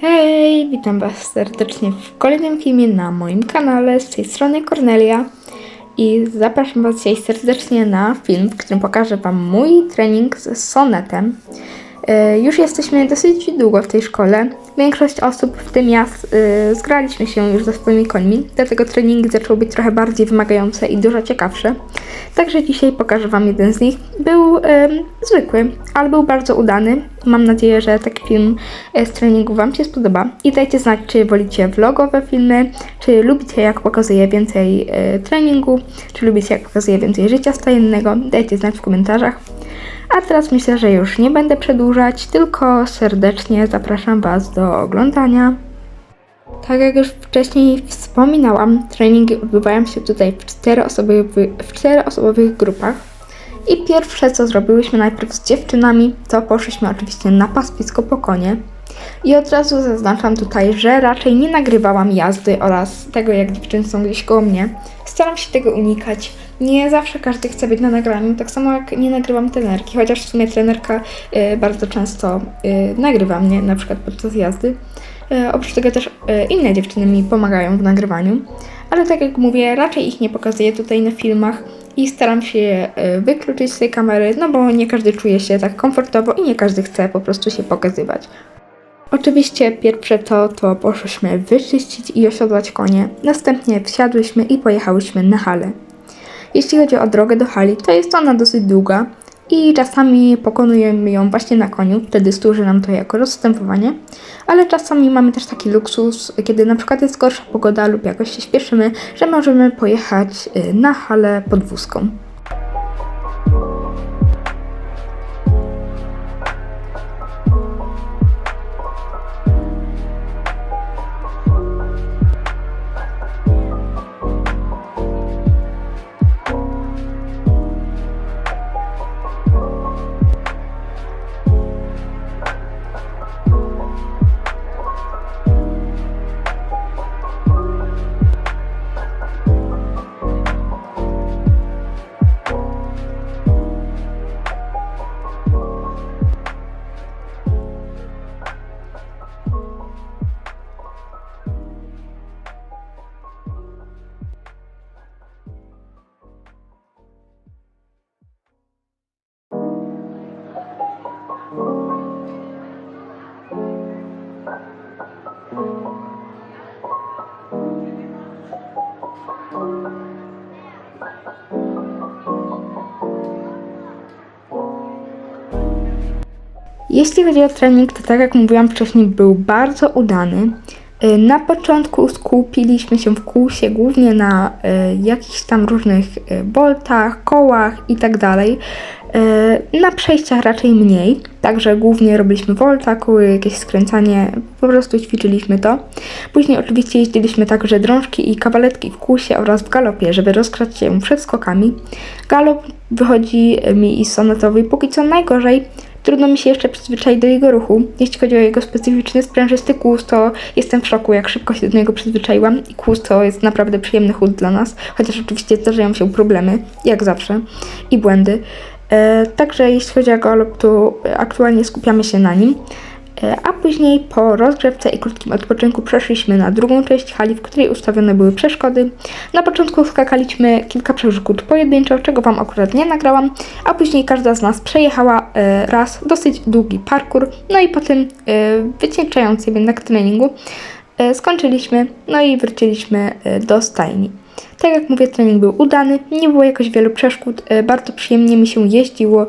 Hej, witam Was serdecznie w kolejnym filmie na moim kanale. Z tej strony Cornelia i zapraszam Was dzisiaj serdecznie na film, w którym pokażę Wam mój trening z sonetem. E, Już jesteśmy dosyć długo w tej szkole. Większość osób, w tym ja, e, zgraliśmy się już ze swoimi końmi, dlatego trening zaczął być trochę bardziej wymagające i dużo ciekawsze. Także dzisiaj pokażę Wam jeden z nich. Był zwykły, ale był bardzo udany. Mam nadzieję, że taki film e, z treningu Wam się spodoba. I dajcie znać, czy wolicie vlogowe filmy, czy lubicie jak pokazuję więcej treningu, czy lubicie jak pokazuję więcej życia stajennego. Dajcie znać w komentarzach. A teraz myślę, że już nie będę przedłużać, tylko serdecznie zapraszam Was do oglądania. Tak jak już wcześniej wspominałam, treningi odbywają się tutaj w czteroosobowych, w czteroosobowych grupach. I pierwsze co zrobiłyśmy najpierw z dziewczynami, to poszliśmy oczywiście na paspisko po konie. I od razu zaznaczam tutaj, że raczej nie nagrywałam jazdy oraz tego, jak dziewczyny są gdzieś koło mnie. Staram się tego unikać. Nie zawsze każdy chce być na nagraniu, tak samo jak nie nagrywam trenerki, chociaż w sumie trenerka y, bardzo często y, nagrywa mnie, na przykład podczas jazdy. E, Oprócz tego też e, inne dziewczyny mi pomagają w nagrywaniu, ale tak jak mówię, raczej ich nie pokazuję tutaj na filmach i staram się je wykluczyć z tej kamery, no bo nie każdy czuje się tak komfortowo i nie każdy chce po prostu się pokazywać. Oczywiście pierwsze to, to poszłyśmy wyczyścić i osiodłać konie, następnie wsiadłyśmy i pojechałyśmy na halę. Jeśli chodzi o drogę do hali, to jest ona dosyć długa i czasami pokonujemy ją właśnie na koniu, wtedy służy nam to jako rozstępowanie, ale czasami mamy też taki luksus, kiedy na przykład jest gorsza pogoda lub jakoś się śpieszymy, że możemy pojechać y, na halę podwózką. Jeśli chodzi o trening, to tak jak mówiłam wcześniej, był bardzo udany. Y, Na początku skupiliśmy się w kółsie głównie na y, jakichś tam różnych y, boltach, kołach i tak Na przejściach raczej mniej, także głównie robiliśmy volta, koły, jakieś skręcanie, po prostu ćwiczyliśmy to. Później oczywiście jeździliśmy także drążki i kawaletki w kółsie oraz w galopie, żeby rozkrać się przed skokami. Galop wychodzi mi i sonatowy póki co najgorzej, Trudno mi się jeszcze przyzwyczaić do jego ruchu. Jeśli chodzi o jego specyficzny sprężysty kłus, to jestem w szoku, jak szybko się do niego przyzwyczaiłam. I kłus to jest naprawdę przyjemny chód dla nas, chociaż oczywiście zdarzają się problemy, jak zawsze, i błędy. E, także jeśli chodzi o galop, to aktualnie skupiamy się na nim. E, A później po rozgrzewce i krótkim odpoczynku przeszliśmy na drugą część hali, w której ustawione były przeszkody. Na początku skakaliśmy kilka przeszkód pojedynczo, czego Wam akurat nie nagrałam, a później każda z nas przejechała e, raz dosyć długi parkour, no i po tym e, wycieńczającym jednak treningu skończyliśmy, no i wróciliśmy do stajni. Tak jak mówię, trening był udany, nie było jakoś wielu przeszkód, bardzo przyjemnie mi się jeździło,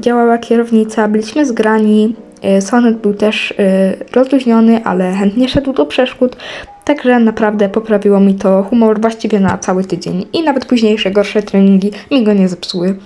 działała kierownica, byliśmy zgrani, sonet był też e, rozluźniony, ale chętnie szedł do przeszkód, także naprawdę poprawiło mi to humor właściwie na cały tydzień i nawet późniejsze gorsze treningi mi go nie zepsuły.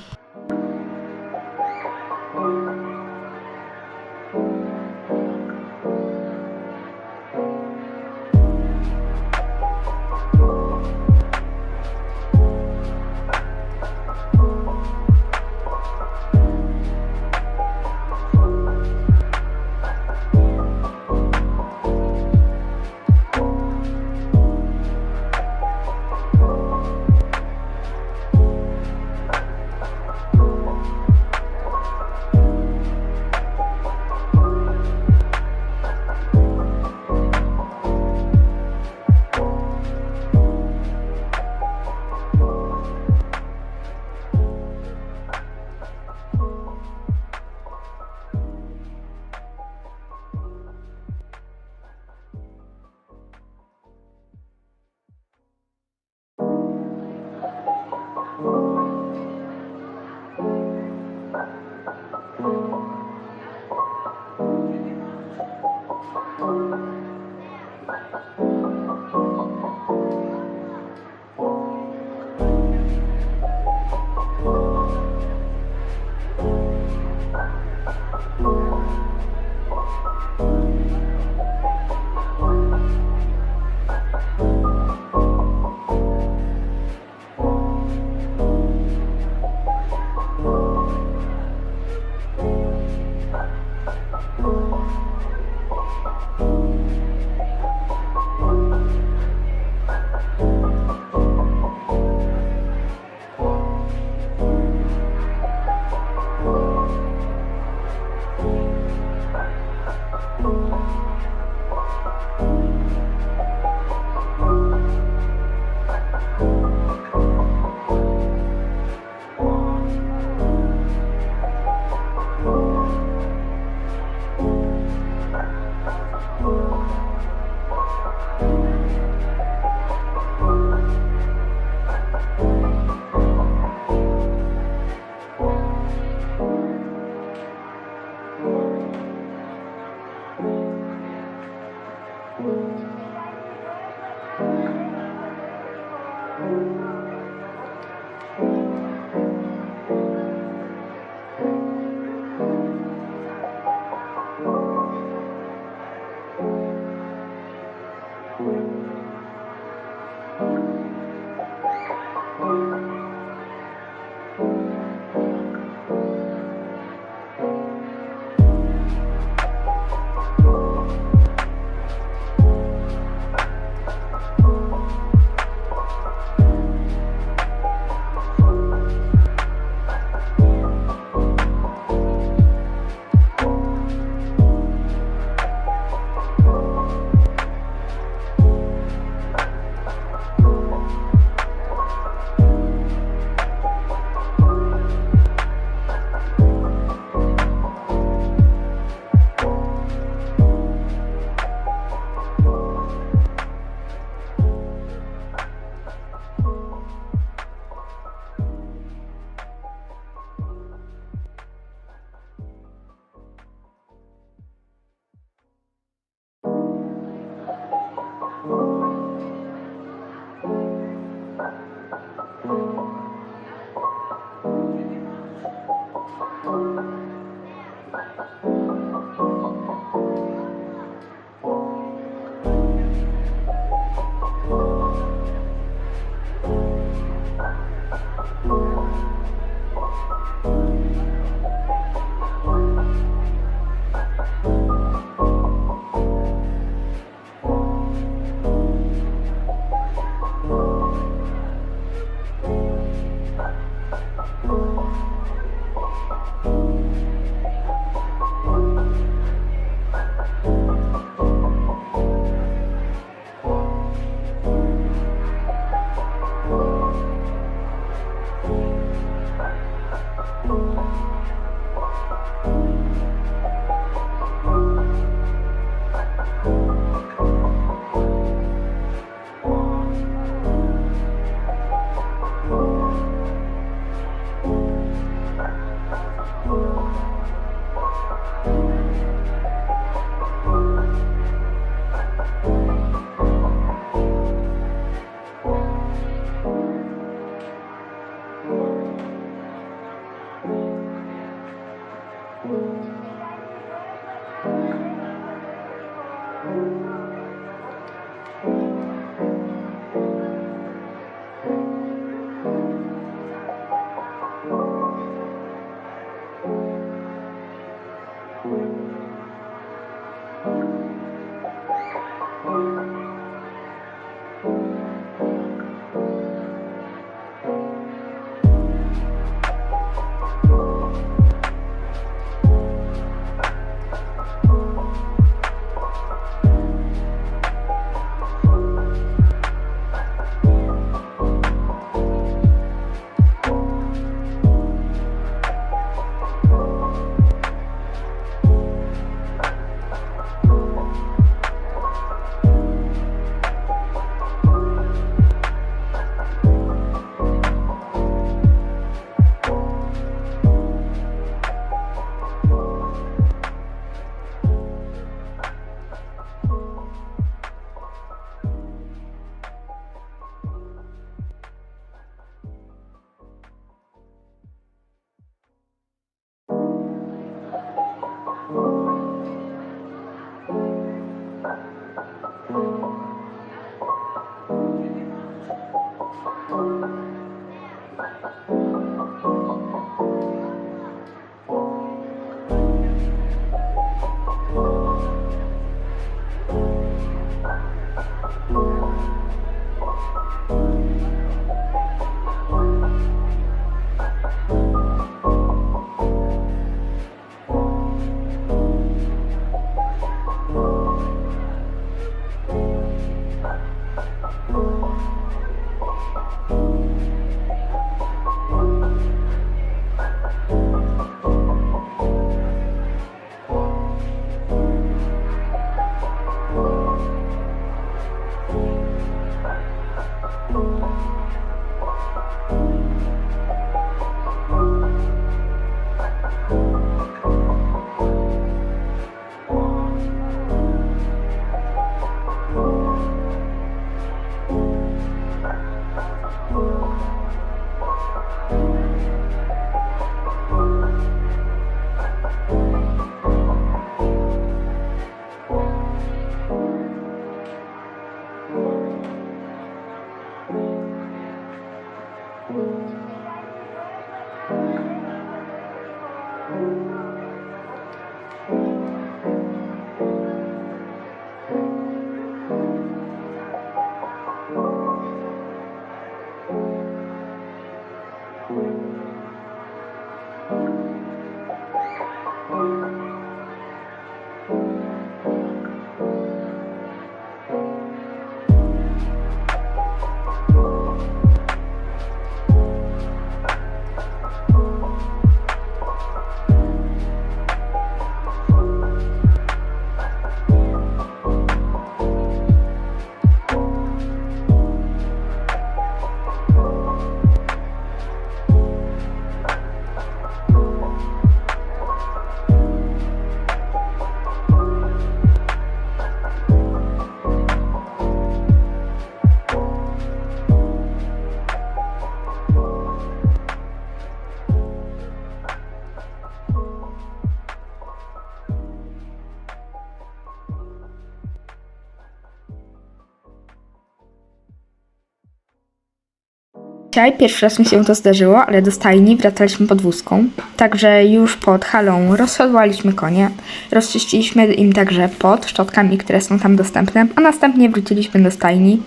Dzisiaj pierwszy raz mi się to zdarzyło, ale do stajni wracaliśmy podwózką. Także już pod halą rozsiodłaliśmy konie. Rozczyściliśmy im także pod szczotkami, które są tam dostępne, a następnie wróciliśmy do stajni.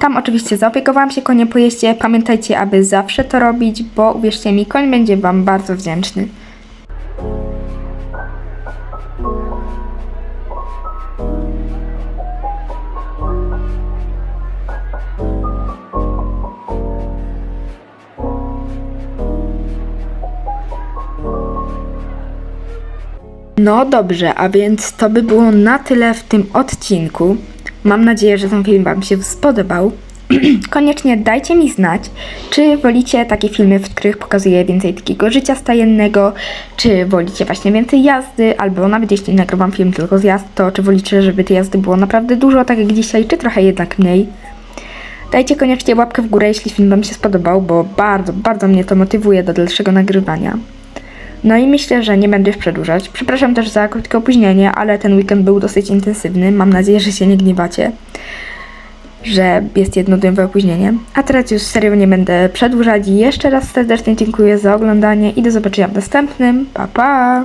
Tam oczywiście zaopiekowałam się koniem po jeździe. Pamiętajcie, aby zawsze to robić, bo uwierzcie mi, koń będzie Wam bardzo wdzięczny. No dobrze, a więc to by było na tyle w tym odcinku. Mam nadzieję, że ten film Wam się spodobał. Koniecznie dajcie mi znać, czy wolicie takie filmy, w których pokazuję więcej takiego życia stajennego, czy wolicie właśnie więcej jazdy, albo nawet jeśli nagrywam film tylko z jazd, to czy wolicie, żeby tej jazdy było naprawdę dużo, tak jak dzisiaj, czy trochę jednak mniej. Dajcie koniecznie łapkę w górę, jeśli film Wam się spodobał, bo bardzo, bardzo mnie to motywuje do dalszego nagrywania. No i myślę, że nie będę już przedłużać. Przepraszam też za krótkie opóźnienie, ale ten weekend był dosyć intensywny. Mam nadzieję, że się nie gniewacie, że jest jednodniowe opóźnienie. A teraz już serio nie będę przedłużać. Jeszcze raz serdecznie dziękuję za oglądanie i do zobaczenia w następnym. Pa, pa!